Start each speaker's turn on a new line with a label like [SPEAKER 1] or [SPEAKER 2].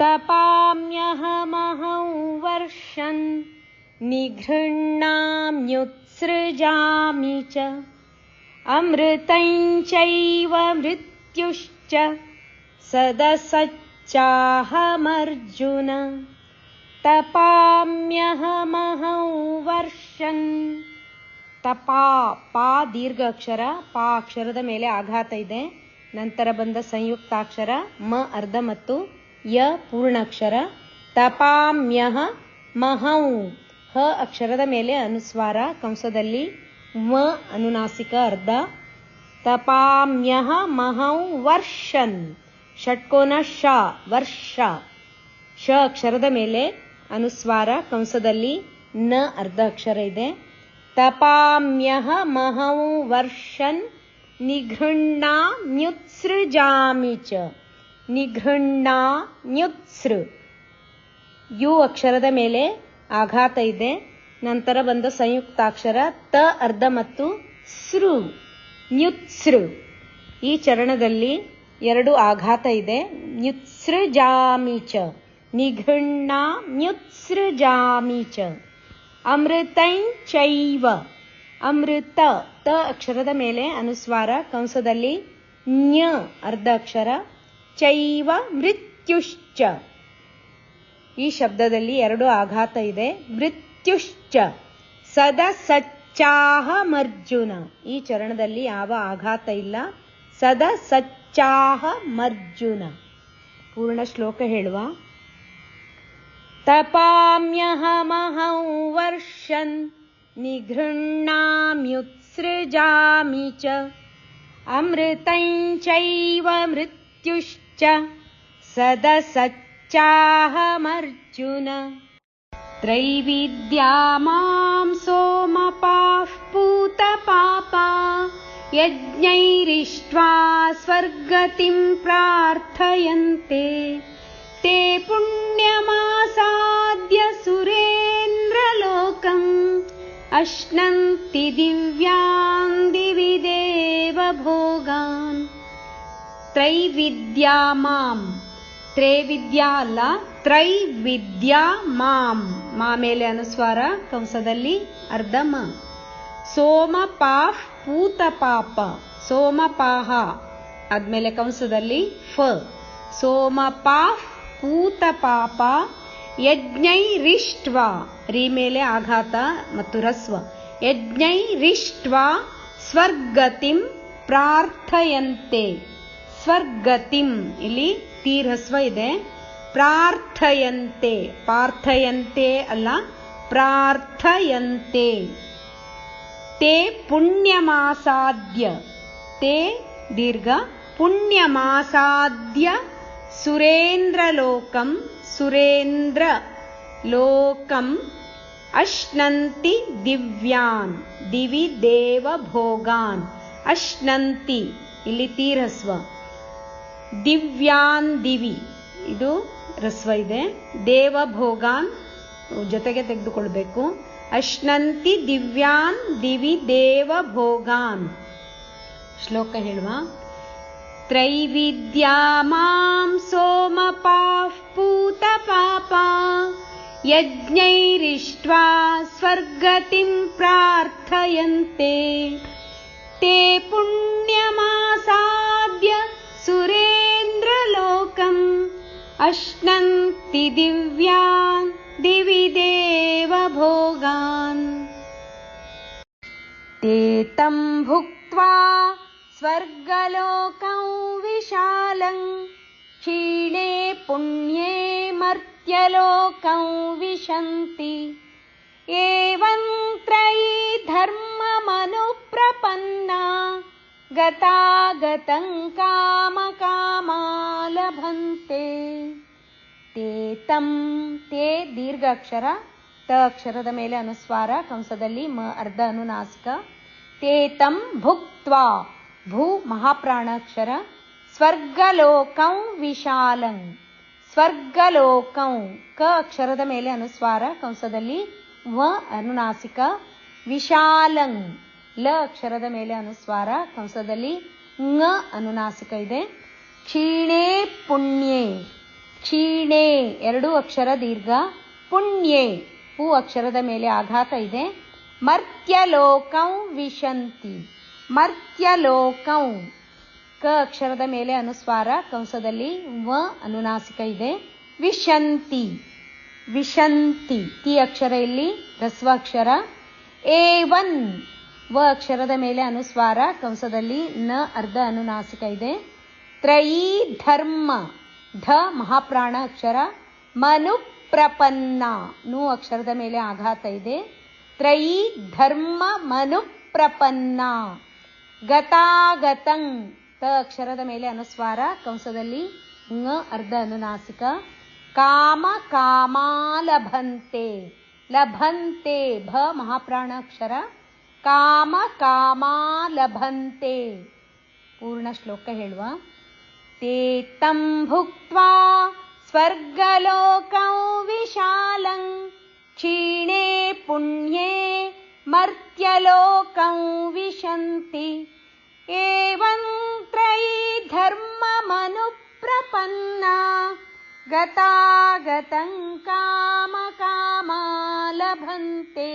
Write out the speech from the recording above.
[SPEAKER 1] तपाम्यहमहं version निघृणाम्युत्सृजामि च अमृतं चैव मृत्युश्च सदसच्चाहमर्जुन तपाम्यहमहं ವರ್ಷನ್ ತಪಾ ಪಾ ದೀರ್ಘ ಅಕ್ಷರ ಪಾ ಅಕ್ಷರದ ಮೇಲೆ ಆಘಾತ ಇದೆ ನಂತರ ಬಂದ ಸಂಯುಕ್ತಾಕ್ಷರ ಮ ಅರ್ಧ ಮತ್ತು ಯ ಪೂರ್ಣಾಕ್ಷರ ತಪಾಮ್ಯಹ ಮಹೌ. ಹ ಅಕ್ಷರದ ಮೇಲೆ ಅನುಸ್ವಾರ ಕಂಸದಲ್ಲಿ ಮ ಅನುನಾಸಿಕ ಅರ್ಧ. ತಪಾಮ್ಯಹ ಮಹೌ ವರ್ಷನ್. ಷಟ್ಕೋನ ಶ ವರ್ಷ. ಶ ಅಕ್ಷರದ ಮೇಲೆ ಅನುಸ್ವಾರ ಕಂಸದಲ್ಲಿ ನ ಅರ್ಧ ಅಕ್ಷರ ಇದೆ. ತಪಾಮ್ಯಹ ಮಹೌ ವರ್ಷನ್ ನಿಘೃಣಾಮ್ಯುತ್ಸೃಜಾಮಿ ಚ. ನಿಘೃಣ್ಣಾಮ್ಯುತ್ಸೃ ಯು ಅಕ್ಷರದ ಮೇಲೆ ಆಘಾತ ಇದೆ. ನಂತರ ಬಂದ ಸಂಯುಕ್ತಾಕ್ಷರ ತ, ಅರ್ಧ ಮತ್ತು ಸೃ ನ್ಯುತ್ಸೃ ಈ ಚರಣದಲ್ಲಿ ಎರಡು ಆಘಾತ ಇದೆ. ನ್ಯುತ್ಸೃಜಾಮಿ ಚ ನಿಘೃಣ್ಣಾಮ್ಯುತ್ಸೃಜಾಮಿ ಚ ಅಮೃತೈಂಚೈವ ಅಮೃತ, ತ ಅಕ್ಷರದ ಮೇಲೆ ಅನುಸ್ವಾರ. ಕಂಸದಲ್ಲಿ ನ್ಯ, ಅರ್ಧ ಅಕ್ಷರ. ಚೈವ ಮೃತ್ಯುಶ್ಚ ಈ ಶಬ್ದದಲ್ಲಿ ಎರಡು ಆಘಾತ ಇದೆ ಮೃತ್ಯುಶ್ಚ ಸದ ಸಚ್ಚಾಹಮರ್ಜುನ ಈ ಚರಣದಲ್ಲಿ ಯಾವ ಆಘಾತ ಇಲ್ಲ ಸದ ಸಚ್ಚಾಹಮರ್ಜುನ ಪೂರ್ಣ ಶ್ಲೋಕ ಹೇಳುವ तपाम्यहमहं वर्षन् निघृणाम्युत्सृजामि च अमृतं चैव मृत्युश्च सदसच्चाहमर्जुन। त्रैविद्या मां सोमपाः पूतपापा यज्ञैरिष्ट्वा स्वर्गतिं प्रार्थयन्ते। ते पुण्यमासाद्य सुरेन्द्रलोकम् अश्नन्ति दिव्यान् दिवि देवभोगान् ತ್ರೈವಿದ್ಯಾ ಮಾಂ. ತ್ರೈವಿದ್ಯಾ ಅಲ್ಲ, ತ್ರೈವಿದ್ಯಾ ಮಾಂ. ಮಾ ಮೇಲೆ ಅನುಸ್ವಾರ, ಕಂಸದಲ್ಲಿ ಅರ್ಧ ಮ. ಸೋಮಪಾಹ್ ಪೂತಪಾಪ ಸೋಮಪಾಹ ಆದ್ಮೇಲೆ ಕಂಸದಲ್ಲಿ ಫ. ಸೋಮಪಾಹ್ ಪೂತಪಾಪ ಯಜ್ಞೈರಿಷ್ಟ್ವ ರೀ ಮೇಲೆ ಆಘಾತ ಮತ್ತು ರಸ್ವ. ಯಜ್ಞೈರಿಷ್ಟ್ವ ಸ್ವರ್ಗತಿಂ ಪ್ರಾರ್ಥಯಂತೆ. ಸ್ವರ್ಗತಿಂ ಇಲ್ಲಿ ತೀರಸ್ವ ಇದೆ ಪ್ರಾರ್ಥಯಂತೆ ಪಾರ್ಥಯಂತೆ ಅಲ್ಲ ಪ್ರಾರ್ಥಯಂತೆ ತೇ ಪುಣ್ಯಮಾಸಾದ್ಯ ತೇ ದೀರ್ಘ ಪುಣ್ಯಮಾಸಾದ್ಯ ಸುರೇಂದ್ರಲೋಕಂ ಸುರೇಂದ್ರ ಲೋಕಂ ಅಶ್ನಂತಿ ದಿವ್ಯಾನ್ ದಿವಿ ದೇವ ಭೋಗಾನ್ ಅಶ್ನಂತಿ ಇಲ್ಲಿ ತೀರಸ್ವ ದಿವ್ಯಾನ್ ದಿವಿ ಇದು ರಸ್ವ ಇದೆ ದೇವ ಭೋಗಾನ್ ಜೊತೆಗೆ ತೆಗೆದುಕೊಳ್ಬೇಕು ಅಶ್ನಂತಿ ದಿವ್ಯಾನ್ ದಿವಿ ದೇವ ಭೋಗಾನ್ ಶ್ಲೋಕ ಹೇಳುವ त्रैविद्या मां सोमपाः पूतपापा यज्ञैरिष्ट्वा स्वर्गतिं प्रार्थयन्ते ते पुण्यमासाद्य सुरेन्द्रलोकम् अश्नन्ति दिव्यान् दिवि देवभोगान्। ते तं भुक्त्वा स्वर्गलोकं विशालं क्षीणे पुण्ये मर्त्यलोकं विशन्ति। एवं त्रयी धर्ममनुप्रपन्ना गतागतं कामकामा लभन्ते ತೇ ತಂ ತೇ ದೀರ್ಘಾಕ್ಷರ, ತ ಅಕ್ಷರದ ಮೇಲೆ ಅನುಸ್ವಾರ, ಕಂಸದಲ್ಲಿ ಮ ಅರ್ಧ ಅನುನಾಸಿಕ. ತೇ ತಂ ಭುಕ್ತ್ವಾ, ಭೂ ಮಹಾಪ್ರಾಣಾಕ್ಷರ. ಸ್ವರ್ಗಲೋಕಂ ವಿಶಾಲಂ, ಸ್ವರ್ಗಲೋಕಂ. ಕ ಅಕ್ಷರದ ಮೇಲೆ ಅನುಸ್ವಾರ, ಕಂಸದಲ್ಲಿ ವ ಅನುನಾಸಿಕ. ವಿಶಾಲಂ, ಲ ಅಕ್ಷರದ ಮೇಲೆ ಅನುಸ್ವಾರ, ಕಂಸದಲ್ಲಿ ಅನುನಾಸಿಕ ಇದೆ. ಕ್ಷೀಣೇ ಪುಣ್ಯೇ. ಕ್ಷೀಣೆ, ಎರಡು ಅಕ್ಷರ ದೀರ್ಘ. ಪುಣ್ಯೆ ಹೂ ಅಕ್ಷರದ ಮೇಲೆ ಆಘಾತ ಇದೆ. ಮರ್ತ್ಯಲೋಕಂ ವಿಶಂತಿ. ಮರ್ತ್ಯಲೋಕಂ. ಕ ಅಕ್ಷರದ ಮೇಲೆ ಅನುಸ್ವಾರ, ಕಂಸದಲ್ಲಿ ವ ಅನುನಾಸಿಕ ಇದೆ. ವಿಶಂತಿ. ವಿಶಂತಿ. ತಿ ಅಕ್ಷರ ಇಲ್ಲಿ ರಸ್ವಾಕ್ಷರ ಎ ಒನ್ ವ ಅಕ್ಷರದ ಮೇಲೆ ಅನುಸ್ವಾರ, ಕಂಸದಲ್ಲಿ ನ ಅರ್ಧ ಅನುನಾಸಿಕ ಇದೆ. ತ್ರಯೀ ಧರ್ಮ. ಢ ಮಹಾಪ್ರಾಣ ಅಕ್ಷರ ಮನು ಪ್ರಪನ್ನ ನು ಅಕ್ಷರದ ಮೇಲೆ ಆಘಾತ ಇದೆ. ತ್ರಯೀ ಧರ್ಮ ಮನು ಪ್ರಪನ್ನ ಗತಾಗತಂ. ತ ಅಕ್ಷರದ ಮೇಲೆ ಅನುಸ್ವಾರ. ಕಂಸದಲ್ಲಿ ಙ ಅರ್ಧ ಅನುನಾಸಿಕ. ಕಾಮ ಕಾಮಾಲಭಂತೆ. ಲಭಂತೆ. ಭ ಮಹಾಪ್ರಾಣ ಅಕ್ಷರ. ಕಾಮ ಕಾಮಾಲಭಂತೆ. ಪೂರ್ಣ ಶ್ಲೋಕ ಹೇಳುವ. ते तं भुक्त्वा स्वर्गलोकं विशालं क्षीणे पुण्ये मर्त्यलोकं विशन्ति। एवं त्रयी धर्ममनुप्रपन्ना गतागतं कामकामा लभन्ते